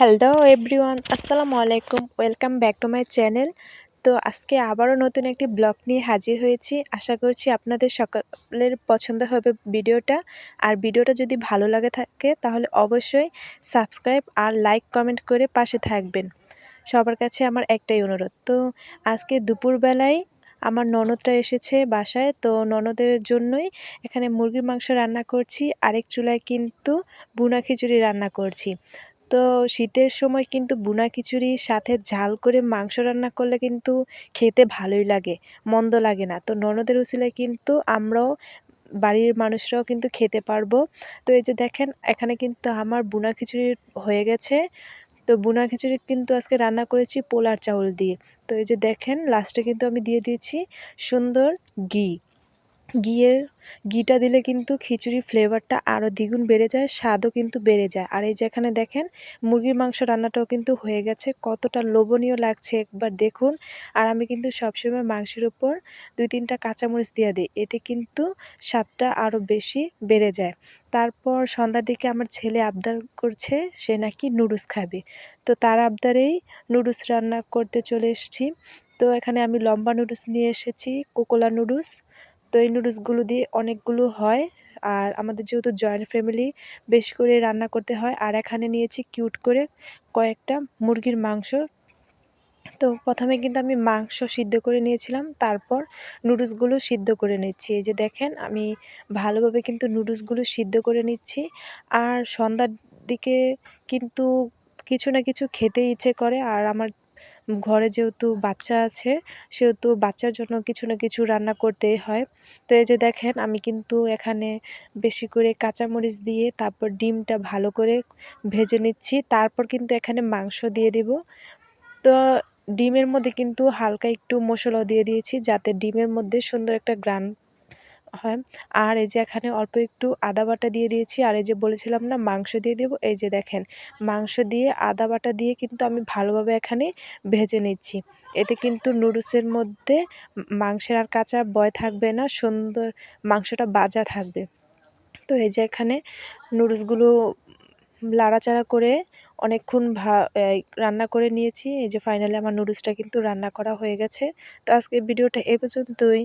Hello everyone আসসালামু আলাইকুম welcome back to my channel তো আজকে আবারও নতুন একটি ব্লগ নিয়ে হাজির হয়েছি। আশা করছি আপনাদের সকলের পছন্দ হবে ভিডিওটা। আর ভিডিওটা যদি ভালো লাগে থাকে, তাহলে অবশ্যই সাবস্ক্রাইব আর লাইক কমেন্ট করে পাশে থাকবেন। সবার কাছে আমার একটাই অনুরোধ। তো আজকে দুপুরবেলায় আমার ননদটা এসেছে বাসায়। তো ননদের জন্যই এখানে মুরগির মাংস রান্না করছি। আরেক চুলায় কিন্তু বুনা খিচুড়ি রান্না করছি। তো শীতের সময় কিন্তু বুনা খিচুড়ির সাথে ঝাল করে মাংস রান্না করলে কিন্তু খেতে ভালোই লাগে, মন্দ লাগে না। তো ননদের উসিলায় কিন্তু আমরাও, বাড়ির মানুষরাও কিন্তু খেতে পারব। তো এই যে দেখেন, এখানে কিন্তু আমার বুনা খিচুড়ি হয়ে গেছে। তো বুনা খিচুড়ি কিন্তু আজকে রান্না করেছি পোলার চাউল দিয়ে। তো এই যে দেখেন লাস্টে কিন্তু আমি দিয়ে দিয়েছি সুন্দর ঘি। ঘিয়ের ঘিটা দিলে কিন্তু খিচুড়ির ফ্লেভারটা আরও দ্বিগুণ বেড়ে যায়, স্বাদও কিন্তু বেড়ে যায়। আর এই যেখানে দেখেন, মুরগির মাংস রান্নাটাও কিন্তু হয়ে গেছে, কতটা লোভনীয় লাগছে একবার দেখুন। আর আমি কিন্তু সবসময় মাংসের উপর দুই তিনটা কাঁচামরিচ দিয়ে দিই, এতে কিন্তু স্বাদটা আরও বেশি বেড়ে যায়। তারপর সন্ধ্যার দিকে আমার ছেলে আবদার করছে, সে নাকি নুডলস খাবে। তো তার আবদারেই নুডলস রান্না করতে চলে এসেছি। তো এখানে আমি লম্বা নুডলস নিয়ে এসেছি, কোকোলা নুডলস। তো এই নুডলসগুলো দিয়ে অনেকগুলো হয়। আর আমাদের যেহেতু জয়েন্ট ফ্যামিলি বেশি করে রান্না করতে হয়। আর এখানে নিয়েছি কিউট করে কয়েকটা মুরগির মাংস। তো প্রথমে কিন্তু আমি মাংস সিদ্ধ করে নিয়েছিলাম। তারপর নুডলসগুলো সিদ্ধ করে নিচ্ছি। এই যে দেখেন, আমি ভালোভাবে কিন্তু নুডলসগুলো সিদ্ধ করে নিচ্ছি। আর সন্ধ্যার দিকে কিন্তু কিছু না কিছু খেতে ইচ্ছে করে। আর আমার ঘরে যেহেতু বাচ্চা আছে, সেহেতু বাচ্চার জন্য কিছু না কিছু রান্না করতেই হয়। তো এই যে দেখেন, আমি কিন্তু এখানে বেশি করে কাঁচামরিচ দিয়ে তারপর ডিমটা ভালো করে ভেজে নিচ্ছি। তারপর কিন্তু এখানে মাংস দিয়ে দিব। তো ডিমের মধ্যে কিন্তু হালকা একটু মশলাও দিয়ে দিয়েছি, যাতে ডিমের মধ্যে সুন্দর একটা গ্রান হয়। আর এই যে এখানে অল্প একটু আদা বাটা দিয়ে দিয়েছি। আর এই যে বলেছিলাম না, মাংস দিয়ে দেবো। এই যে দেখেন, মাংস দিয়ে আদা বাটা দিয়ে কিন্তু আমি ভালোভাবে এখানে ভেজে নিচ্ছি। এতে কিন্তু নুডলসের মধ্যে মাংসের আর কাঁচা বয় থাকবে না, সুন্দর মাংসটা বাজা থাকবে। তো এই যে এখানে নুডলসগুলো লাড়াচাড়া করে অনেকক্ষণ ভা রান্না করে নিয়েছি। এই যে ফাইনালি আমার নুডলসটা কিন্তু রান্না করা হয়ে গেছে। তো আজকে ভিডিওটা এ পর্যন্তই।